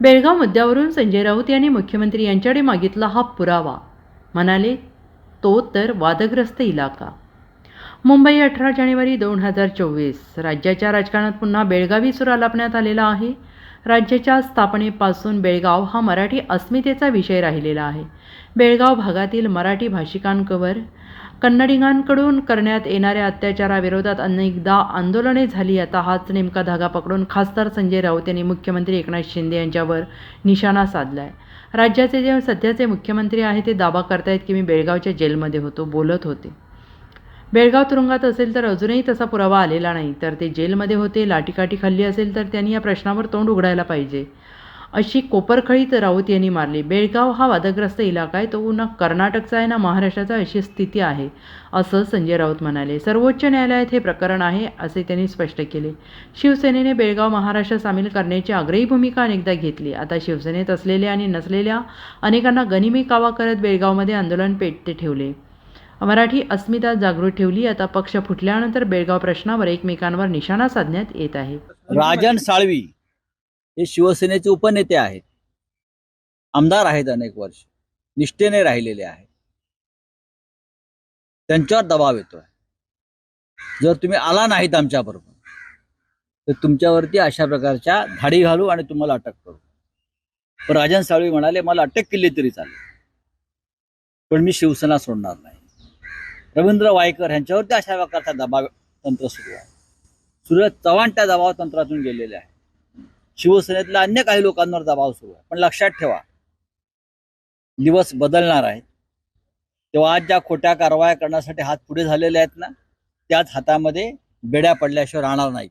बेळगाव मुद्द्यावरून संजय राऊत यांनी मुख्यमंत्री यांच्याकडे मागितला हा पुरावा. म्हणाले तो तर वादग्रस्त इलाका. मुंबई अठरा जानेवारी दोन हजार चोवीस राज्याच्या राजकारणात पुन्हा बेळगावी सूर आलापण्यात आलेला आहे. राज्याच्या स्थापनेपासून बेळगाव हा मराठी अस्मितेचा विषय राहिलेला आहे. बेळगाव भागातील मराठी भाषिकांवर कन्नडिगांकडून करण्यात येणाऱ्या अत्याचाराविरोधात अनेकदा आंदोलने झाली. आता हाच नेमका धागा पकडून खासदार संजय राऊत यांनी मुख्यमंत्री एकनाथ शिंदे यांच्यावर निशाणा साधला आहे राज्याचे जे सध्याचे मुख्यमंत्री आहे ते दावा करतायत की मी बेळगावच्या जेलमध्ये होतो बोलत होते. बेळगाव तुरुंगात असेल तर अजूनही तसा पुरावा आलेला नाही. तर ते जेलमध्ये होते लाठीकाठी खाल्ली असेल तर त्यांनी या प्रश्नावर तोंड उघडायला पाहिजे. अशी कोपरखळीत राऊत यांनी मारली. बेळगाव हा वादग्रस्त इलाका आहे तो ना कर्नाटकचा आहे ना महाराष्ट्राचा अशी स्थिती आहे असं संजय राऊत म्हणाले. सर्वोच्च न्यायालयात हे प्रकरण आहे असे त्यांनी स्पष्ट केले. शिवसेनेने बेळगाव महाराष्ट्र सामील करण्याची आग्रही भूमिका अनेकदा घेतली. आता शिवसेनेत असलेल्या आणि नसलेल्या अनेकांना गनिमी कावा करत बेळगावमध्ये आंदोलन पेटते ठेवले. मराठी अस्मिता जागृत ठेवली. आता पक्ष फुटल्यानंतर बेळगाव प्रश्नावर एकमेकांवर निशाणा साधण्यात येत आहे. राजन साळवी हे शिवसेनेचे उपनेते आहेत. आमदार आहेत अनेक वर्ष. निष्ठेने राहिलेले आहेत. त्यांच्यावर दबाव येतोय. जर तुम्ही आला नाहीत आमच्याबरोबर तर तुमच्यावरती अशा प्रकारच्या धाडी घालू आणि तुम्हाला अटक करू. पण राजन साळवी म्हणाले मला अटक केली तरी चालेल. पण मी शिवसेना सोडणार नाही. रवींद्र वायकर यांच्यावरती अशा प्रकारचा दबाव तंत्र सुरू आहे. सूरज चव्हाण त्या दबाव तंत्रातून गेलेले आहे. शिवसेनेतल्या अन्य काही लोकांवर दबाव सुरू आहे. पण लक्षात ठेवा दिवस बदलणार आहेत. तेव्हा आज ज्या खोट्या कारवाया करण्यासाठी हात पुढे झालेले आहेत ना त्याच हातामध्ये बेड्या पडल्याशिवाय राहणार नाही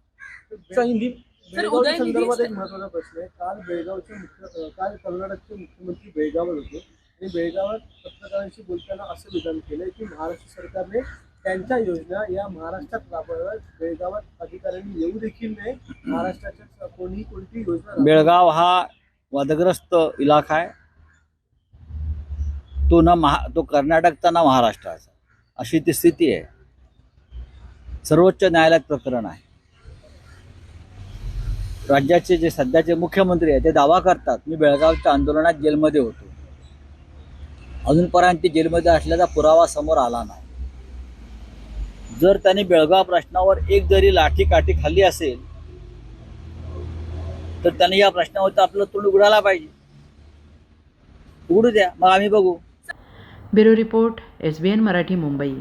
संदर्भात एक महत्त्वाचा प्रश्न आहे. काल बेळगावचे मुख्य काल कर्नाटकचे मुख्यमंत्री बेळगावर होते. आणि बेळगावात पत्रकारांशी बोलताना असं विधान केलंय की महाराष्ट्र सरकारने त्यांच्या योजना या महाराष्ट्रात राबवाव्यात. बेळगावात अधिकाऱ्यांनी येऊ देखील नाही महाराष्ट्राच्या कोणी कोणती योजना बेळगाव हा वादग्रस्त इलाका आहे. तो ना महा तो कर्नाटकचा ना महाराष्ट्राचा. अशी ती स्थिती आहे. सर्वोच्च न्यायालयात प्रकरण आहे. राज्याचे जे सध्याचे मुख्यमंत्री आहे ते दावा करतात मी बेळगावच्या आंदोलनात जेलमध्ये होतो. अजूनपर्यंत ते जेलमध्ये असल्याचा पुरावा समोर आला नाही. जर त्यांनी बेळगाव प्रश्नावर एक जरी लाठी काठी खाल्ली असेल तर त्याने या प्रश्नावर आपलं तोंड उघडायला पाहिजे. उघडू द्या मग आम्ही बघू. Bureau report S B N Marathi Mumbai.